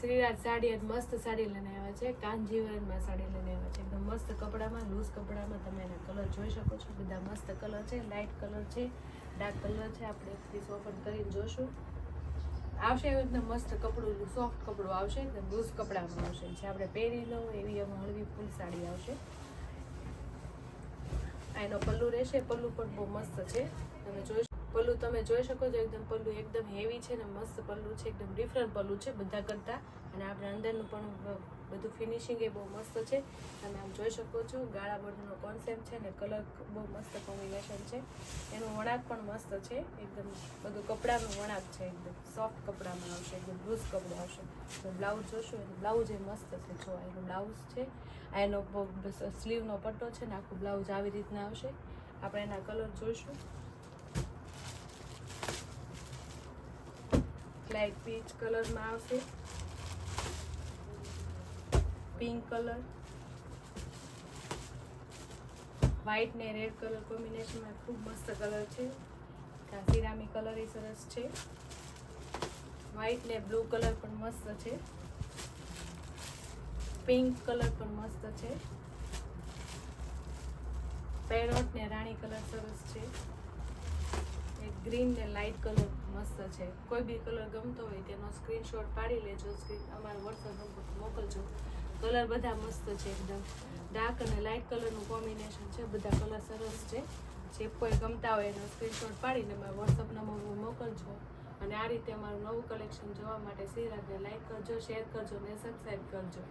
શ્રીરાજ સાડી અને મસ્ત સાડી લઈને આવ્યા છે કાંજીવરણમાં સાડી લઈને આવ્યા છે. એકદમ મસ્ત કપડામાં લૂઝ કપડામાં તમે એના કલર જોઈ શકો છો. બધા મસ્ત કલર છે લાઇટ કલર છે ડાર્ક કલર છે. આપણે પીસ ઓપન કરીને જોશું. આવશે એવી રીતના મસ્ત કપડું સોફ્ટ કપડું આવશે, એકદમ લૂઝ કપડામાં આવશે. જે આપણે પહેરી લો એવી એમાં હળવી ફૂલ સાડી આવશે. આ એનો પલ્લુ રહેશે, પલ્લુ પણ બહુ મસ્ત છે. તમે જોઈ પલ્લુ તમે જોઈ શકો છો, એકદમ પલ્લુ એકદમ હેવી છે ને મસ્ત પલ્લુ છે, એકદમ ડિફરન્ટ પલ્લુ છે બધા કરતા. અને આપણે અંદરનું પણ બધું ફિનિશિંગ એ બહુ મસ્ત છે. તમે આમ જોઈ શકો છો, ગાળા બોર્ડરનો કોન્સેપ્ટ છે ને કલર બહુ મસ્ત કોમ્બિનેશન છે. એનું વણાક પણ મસ્ત છે, એકદમ બધું કપડાનું વણાક છે, એકદમ સોફ્ટ કપડામાં આવશે, એકદમ લૂઝ કપડું આવશે. તો બ્લાઉઝ જોશો એનું બ્લાઉઝ એ મસ્ત છે, જો એનું બ્લાઉઝ છે. આ એનો સ્લીવનો પટ્ટો છે ને આખું બ્લાઉઝ આવી રીતના આવશે. આપણે એના કલર જોઈશું. લાઇટ પીચ કલરમાં આવશે. પિંક કલર વ્હાઈટ ને રેડ કલર કોમ્બિનેશનમાં ખૂબ મસ્ત કલર છે. સિરામી કલર એ સરસ છે. વ્હાઈટ ને બ્લુ કલર પણ મસ્ત છે. પિંક કલર પણ મસ્ત છે. પેરોટ ને રાણી કલર સરસ છે. ગ્રીન ને લાઇટ કલર મસ્ત છે. કોઈ બી કલર ગમતો હોય તેનો સ્ક્રીનશોટ પાડી લેજો સ્ક્રીન અમારા વોટ્સઅપ નંબર મોકલજો. કલર બધા મસ્ત છે એકદમ. ડાર્ક અને લાઇટ કલરનું કોમ્બિનેશન છે. બધા કલર સરસ છે. જે કોઈ ગમતા હોય એનો સ્ક્રીનશોટ પાડીને અમારા વોટ્સઅપ નંબર મોકલજો. અને આ રીતે અમારું નવું કલેક્શન જોવા માટે શ્રીરાજને લાઇક કરજો શેર કરજો અને સબસ્ક્રાઈબ કરજો.